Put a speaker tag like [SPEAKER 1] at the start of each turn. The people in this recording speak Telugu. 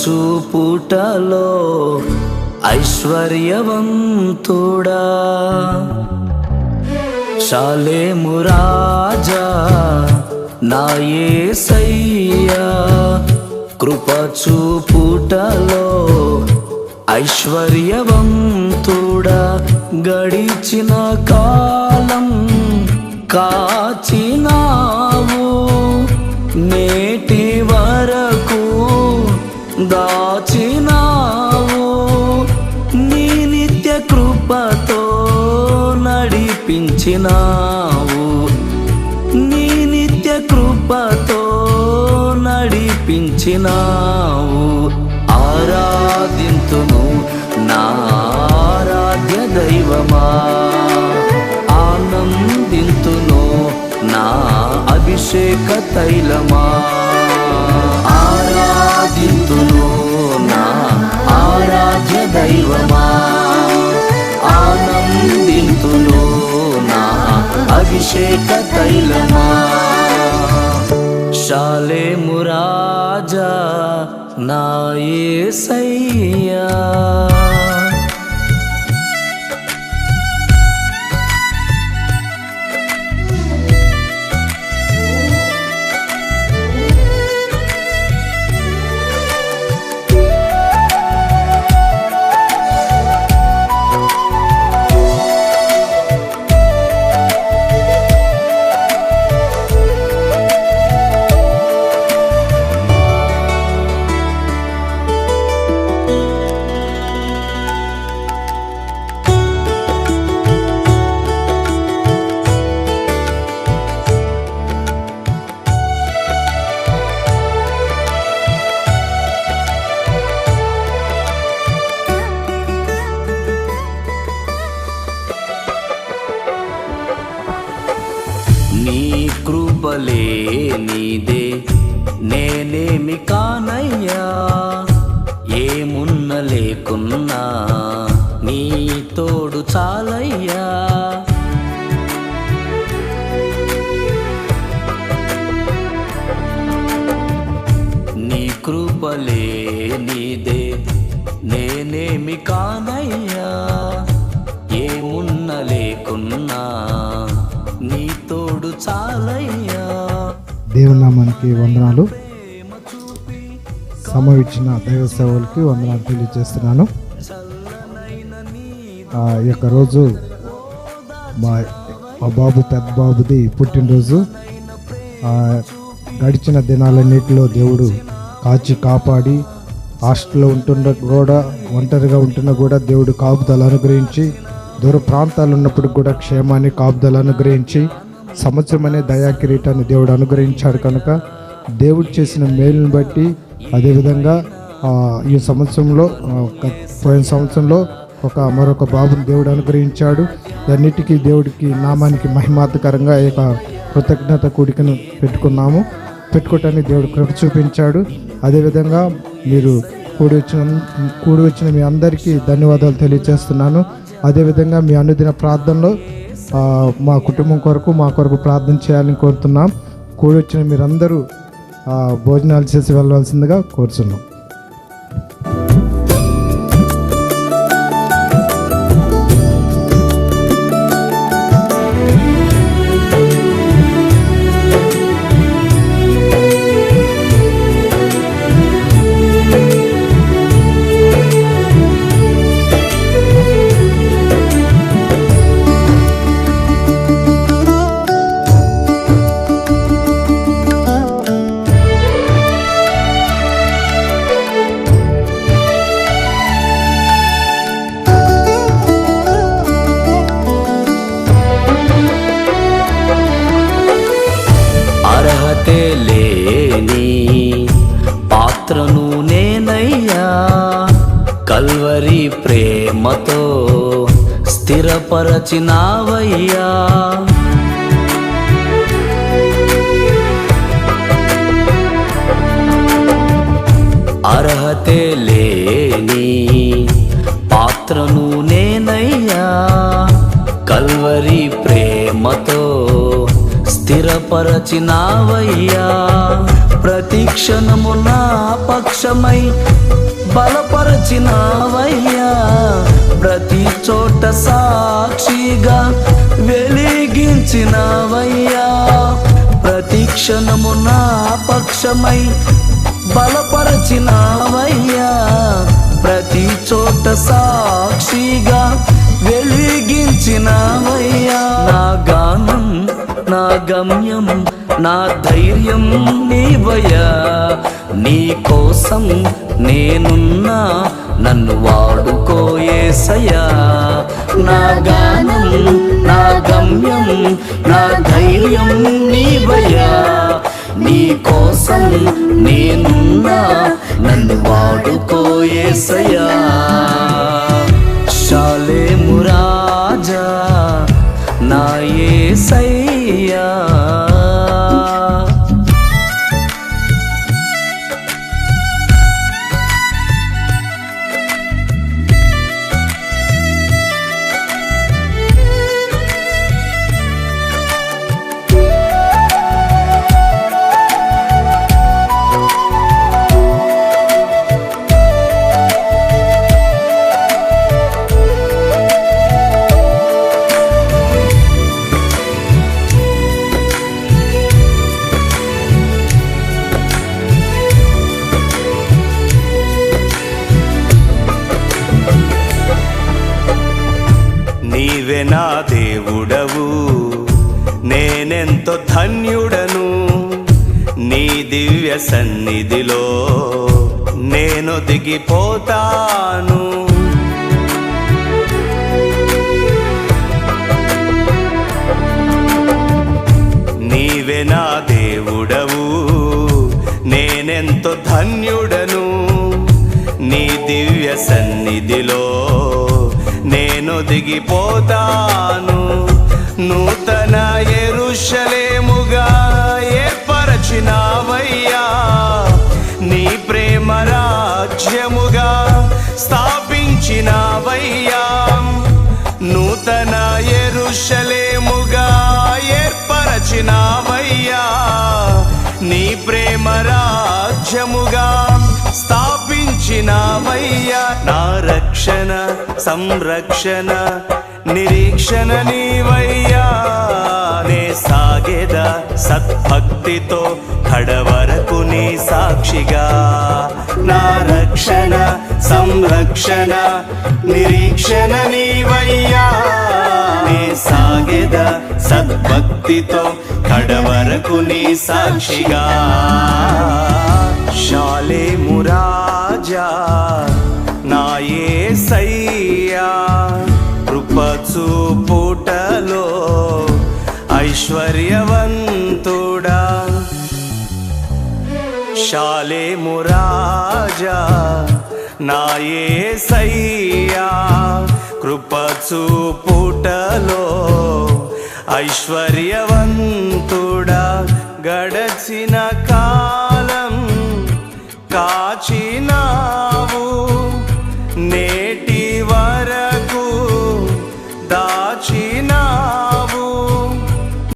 [SPEAKER 1] చూపుటలో ఐశ్వర్యవంతుడా? శాలేము రాజా నాయే సయ్యా కృప చూపుటలో ఐశ్వర్యవంతుడా? గడిచిన కాలం కాచినావు నే దాచినావు. నీ నిత్య కృపతో నడిపించినావు. నీ నిత్య కృపతో నడిపించినావు. ఆరాధింతును నా ఆరాధ్య దైవమా. ఆనందింతును నా అభిషేక తైలమా. అభిషేక తైలమా? శాలేము రాజా నా యేసయ్యా కృపలే నీదే నేనేమి కానయ్యా? ఏమున్న లేకున్నా నీ తోడు చాలయ్యా. నీ కృపలే నీదే నేనేమి కానయ్యా? ఏమున్న లేకున్నా నీ తోడు చాలయ్యా.
[SPEAKER 2] నామానికి వందనాలు. సమయం ఇచ్చిన దైవ సేవలకి వందనాలు తెలియజేస్తున్నాను. ఈ యొక్క రోజు మా మా బాబు పెద్ద బాబుది పుట్టినరోజు. గడిచిన దినాలన్నింటిలో దేవుడు కాచి కాపాడి హాస్టల్లో ఉంటున్న కూడా ఒంటరిగా ఉంటున్న కూడా దేవుడు కాపుదలు అనుగ్రహించి దూర ప్రాంతాలు ఉన్నప్పుడు కూడా క్షేమాన్ని కాపుదలు అనుగ్రహించి సంవత్సరం అనే దయా కిరీటాన్ని దేవుడు అనుగ్రహించాడు కనుక దేవుడు చేసిన మేలుని బట్టి అదేవిధంగా ఈ సంవత్సరంలో పోయిన సంవత్సరంలో ఒక మరొక బాబుని దేవుడు అనుగ్రహించాడు. అన్నిటికీ దేవుడికి నామానికి మహిమార్థకరంగా ఈ యొక్క కృతజ్ఞత కూడికను పెట్టుకున్నాము. పెట్టుకోవటానికి దేవుడు కృప చూపించాడు. అదేవిధంగా మీరు కూడి వచ్చిన కూడి వచ్చిన మీ అందరికీ ధన్యవాదాలు తెలియజేస్తున్నాను. అదేవిధంగా మీ అనుదిన ప్రార్థనలో మా కుటుంబం కొరకు మా కొరకు ప్రార్థన చేయాలని కోరుతున్నాం. కూడి వచ్చిన మీరందరూ భోజనాలు చేసి వెళ్ళవలసిందిగా కోరుచున్నాం.
[SPEAKER 1] స్థిరపరచినావయ్యా అర్హతే లేని పాత్రను నేనయ్యా. కల్వరి ప్రేమతో స్థిరపరచినావయ్యా. స్థిరపరచినావయ్యా ప్రతి క్షణము నా పక్షమై బలపరచినావయ్యా. ప్రతి చోట సాక్షిగా వెలిగించినావయ్యా. ప్రతి క్షణము నా పక్షమై బలపరచినావయ్యా. ప్రతి చోట సాక్షిగా వెలిగించినావయ్యా. నా గానం నా గమ్యం నా ధైర్యం నీవయ్యా. నీ కోసం నేనున్నా నన్ను వాడుకోయేసయా నా గానం నా గమ్యం నా ధైర్యం నీవయ్యా నీ కోసం నేనున్నా నన్ను
[SPEAKER 3] వాడుకోయేసయా దేవుడవు. నేనెంతో ధన్యుడను. నీ దివ్య సన్నిధిలో నేను దిగిపోతాను. నీవే నా దేవుడవు. నేనెంతో ధన్యుడను. నీ దివ్య సన్నిధిలో దిగిపోతాను. నూతన ఎరుషలేముగా ఏర్పరచినావయ్యా. నీ ప్రేమ రాజ్యముగా స్థాపించినావయ్యా. నూతన ఎరుషలేముగా ఏర్పరచినావయ్యా. నీ ప్రేమ రాజ్యముగా స్థాపించినావయ్యా. నా రక్షణ సంరక్షణ నిరీక్షణ నీవయ్యా. నే సాగేద సద్భక్తితో కడవరకు నీ సాక్షిగా. నా రక్షణ సంరక్షణ నిరీక్షణ నీవయ్యా. నే సాగేద సద్భక్తితో కడవరకు నీ సాక్షిగా. శాలే మురాజా కృపచూపుటలో ఐశ్వర్యవంతుడా. శాలే మురాజా నాయే సయ్యా కృపచు పూటలో ఐశ్వర్యవంతుడా. గడచిన